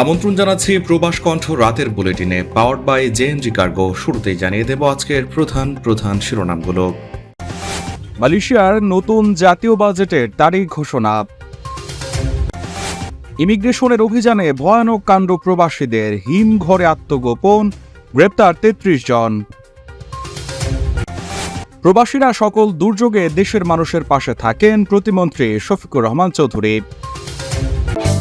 আমন্ত্রণ জানাচ্ছি প্রবাস কণ্ঠ রাতের বুলেটিনে পাওয়ার বাই জেএনজি কার্গো শুরুতেই জানিয়ে দেব আজকের প্রধান প্রধান শিরোনামগুলো। মালয়েশিয়ার নতুন জাতীয় বাজেটের তারিখ ঘোষণা। ইমিগ্রেশনের অভিযানে ভয়ানক কাণ্ড প্রবাসীদের হিম ঘরে আত্মগোপন, গ্রেপ্তার তেত্রিশ জন। প্রবাসীরা সকল দুর্যোগে দেশের মানুষের পাশে থাকেন প্রতিমন্ত্রী শফিকুর রহমান চৌধুরী।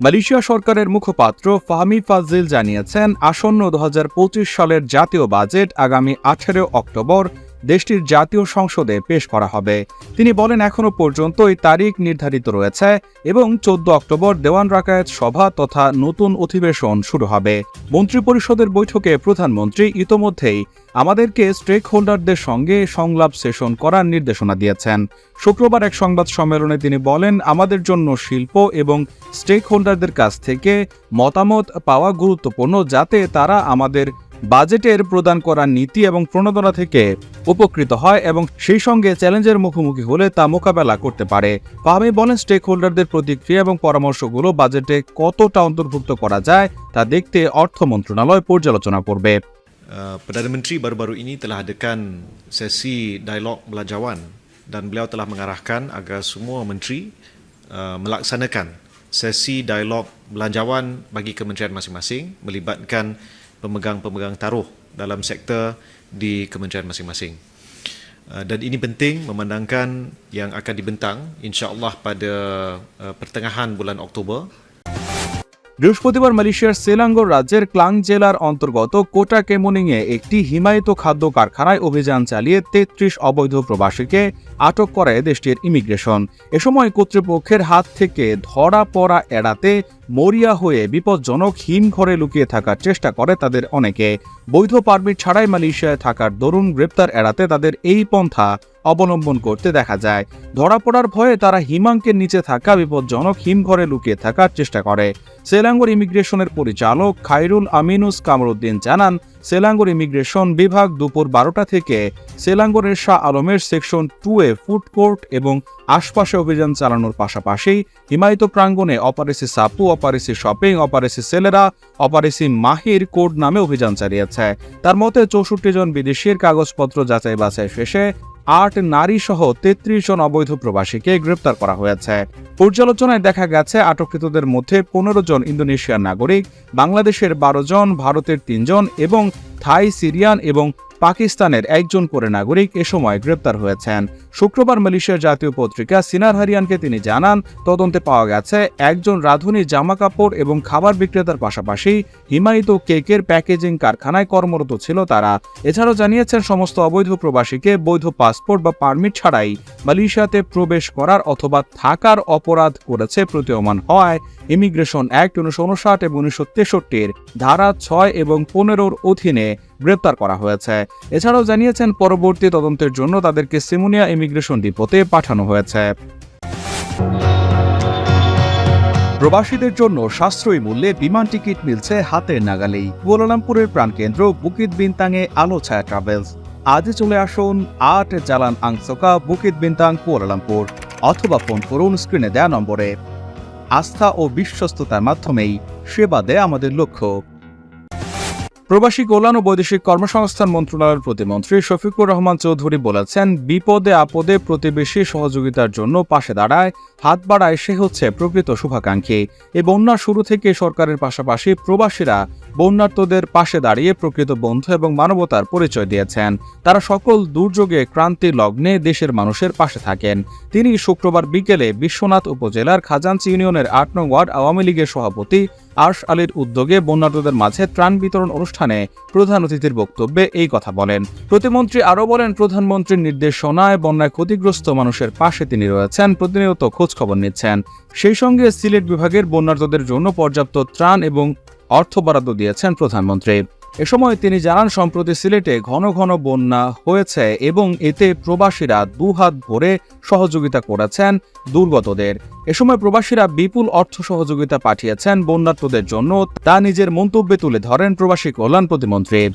মালয়েশিয়া সরকারের মুখপাত্র ফাহমি ফাজিল জানিয়েছেন, আসন্ন দু হাজার পঁচিশ সালের জাতীয় বাজেট আগামী আঠেরো অক্টোবর দেশটির জাতীয় সংসদে পেশ করা হবে। তিনি বলেন, এখনও পর্যন্ত এই তারিখ নির্ধারিত রয়েছে এবং চোদ্দ অক্টোবর দেওয়ান রাকায়েত সভা তথা নতুন অধিবেশন শুরু হবে। মন্ত্রিপরিষদের বৈঠকে প্রধানমন্ত্রী ইতোমধ্যেই আমাদেরকে স্টেক হোল্ডারদের সঙ্গে সংলাপ সেশন করার নির্দেশনা দিয়েছেন। শুক্রবার এক সংবাদ সম্মেলনে তিনি বলেন, আমাদের জন্য শিল্প এবং স্টেক হোল্ডারদের কাছ থেকে মতামত পাওয়া গুরুত্বপূর্ণ যাতে তারা আমাদের বাজেটের প্রদান করা নীতি এবং প্রণোদনা থেকে উপকৃত হয় এবং সেই সঙ্গে চ্যালেঞ্জের মুখোমুখি হলে তা মোকাবেলা করতে পারে পাহামি বলেন স্টেক হোল্ডারদের প্রতিক্রিয়া এবং পরামর্শগুলো বাজেটে কতটা অন্তর্ভুক্ত করা যায় তা দেখতে অর্থ মন্ত্রণালয় পর্যালোচনা করবে Uh, Perdana Menteri baru-baru ini telah adakan sesi dialog belajawan dan beliau telah mengarahkan agar semua menteri uh, melaksanakan sesi dialog belanjawan bagi kementerian masing-masing melibatkan pemegang-pemegang taruh dalam sektor di kementerian masing-masing. Uh, Dan ini penting memandangkan yang akan dibentang insya-Allah pada uh, pertengahan bulan Oktober বৃহস্পতিবার মালয়েশিয়ার Selangor রাজ্যের Klang জেলার অন্তর্গত কোটা কেমনিংয়ে একটি হিমায়িত খাদ্য কারখানায় অভিযান চালিয়ে তেত্রিশ অবৈধ প্রবাসীকে আটক করে দেশটির ইমিগ্রেশন। এ সময় কর্তৃপক্ষের হাত থেকে ধরা পড়া এড়াতে মরিয়া হয়ে বিপজ্জনক হিমঘরে লুকিয়ে থাকার চেষ্টা করে তাদের অনেকে। বৈধ পারমিট ছাড়াই মালয়েশিয়ায় থাকার দরুন গ্রেপ্তার এড়াতে তাদের এই পন্থা অবলম্বন করতে দেখা যায়। ধরা পড়ার ভয়ে তারা হিমাঙ্কের নিচে থাকা বিপজ্জনক হিমঘরে লুকিয়ে থাকার চেষ্টা করে। সেলাঙ্গর ইমিগ্রেশনের পরিচালক খাইরুল আমিনুস কামরুদ্দিন জানান, সেলাঙ্গর ইমিগ্রেশন বিভাগ দুপুর বারোটা থেকে সেলাঙ্গরের Shah Alam section two A food court এবং আশপাশে অভিযান চালানোর পাশাপাশি হিমায়িত প্রাঙ্গণে অপারেসি সাপু, অপারেসি শপিং, অপারেসি সেলেরা, অপারেসি মাহির কোড নামে অভিযান চালিয়েছে। তার মতে চৌষট্টি জন বিদেশির কাগজপত্র যাচাই বাছাই শেষে আট নারী সহ তেত্রিশ জন অবৈধ প্রবাসীকে গ্রেপ্তার করা হয়েছে। পর্যালোচনায় দেখা গেছে, আটককৃতদের মধ্যে পনেরো জন ইন্দোনেশিয়ার নাগরিক, বাংলাদেশের বারো জন, ভারতের তিনজন এবং থাই, সিরিয়ান এবং পাকিস্তানের একজন করে নাগরিক এ সময় গ্রেপ্তার হয়েছেন। শুক্রবার মালয়েশিয়ার জাতীয় পত্রিকা সিনার হারিয়ানকে তিনি জানান, তদন্তে পাওয়া গেছে, একজন রাঁধুনি জামা কাপড় এবং খাবার বিক্রেতার পাশাপাশি হিমায়িত কেকের প্যাকেজিং কারখানায় কর্মরত ছিল তারা। এছাড়াও জানিয়েছেন, সমস্ত অবৈধ প্রবাসীকে বৈধ পাসপোর্ট বা পারমিট ছাড়াই মালয়েশিয়াতে প্রবেশ করার অথবা থাকার অপরাধ করেছে প্রতীয়মান হওয়ায় ইমিগ্রেশন অ্যাক্ট উনিশশো উনষাট এবং উনিশশো তেষট্টির ধারা ছয় এবং পনেরোর অধীনে গ্রেপ্তার করা হয়েছে। এছাড়াও জানিয়েছেন, পরবর্তী তদন্তের জন্য তাদেরকে সিমুনিয়া ইমিগ্রেশন ডিপোতে পাঠানো হয়েছে। প্রবাসীদের জন্য সাশ্রয়ী মূল্যে বিমান টিকিট মিলছে হাতের নাগালেই। কুয়ালালামপুরের প্রাণকেন্দ্র বুকিত বিনতাংয়ে আলো ছায়া ট্রাভেলস আজ চলে আসুন আট Jalan Angsoka Bukit Bintang Kuala Lumpur, অথবা ফোন করুন স্ক্রিনে দেয়া নম্বরে। আস্থা ও বিশ্বস্ততার মাধ্যমেই সেবা দেয় আমাদের লক্ষ্য। প্রবাসী কল্যাণ ও বৈদেশিক কর্মসংস্থান মন্ত্রণালয়ের প্রতিমন্ত্রী শফিকুর রহমান চৌধুরী বলেছেন, বিপদে আপদে প্রতিবেশী সহযোগিতার জন্য পাশে দাঁড়ায়, হাত বাড়ায় সে হচ্ছে প্রকৃত শুভাকাঙ্ক্ষী। এই বন্যার শুরু থেকে সরকারের পাশাপাশি প্রবাসীরা বন্যার্তদের পাশে দাঁড়িয়ে প্রকৃত বন্ধু এবং মানবতার পরিচয় দিয়েছেন। তারা সকল দুর্যোগে ক্রান্তি লগ্নে দেশের মানুষের পাশে থাকেন। তিনি শুক্রবার বিকেলে বিশ্বনাথ উপজেলার খাজাঞ্চি ইউনিয়নের আট নং ওয়ার্ড আওয়ামী লীগের সভাপতি আর্শ আলীর উদ্যোগে বন্যার্তদের মাঝে ত্রাণ বিতরণ অনুষ্ঠানে প্রধান অতিথির বক্তব্যে এই কথা বলেন। প্রতিমন্ত্রী আরও বলেন, প্রধানমন্ত্রীর নির্দেশনায় বন্যায় ক্ষতিগ্রস্ত মানুষের পাশে তিনি রয়েছেন, প্রতিনিয়ত খোঁজখবর নিচ্ছেন। সেই সঙ্গে সিলেট বিভাগের বন্যার্তদের জন্য পর্যাপ্ত ত্রাণ এবং অর্থ বরাদ্দ দিয়েছেন প্রধানমন্ত্রী। এ সময় তিনি জানান, সম্প্রতি সিলেটে ঘন ঘন বন্যা হয়েছে এবং এতে প্রবাসীরা দুহাত ভরে সহযোগিতা করেছেন দুর্গতদের। এ সময় প্রবাসীরা বিপুল অর্থ সহযোগিতা পাঠিয়েছেন বন্যার্থদের জন্য। তা নিজের মন্তব্যে তুলে ধরেন প্রবাসী কল্যাণ প্রতিমন্ত্রী।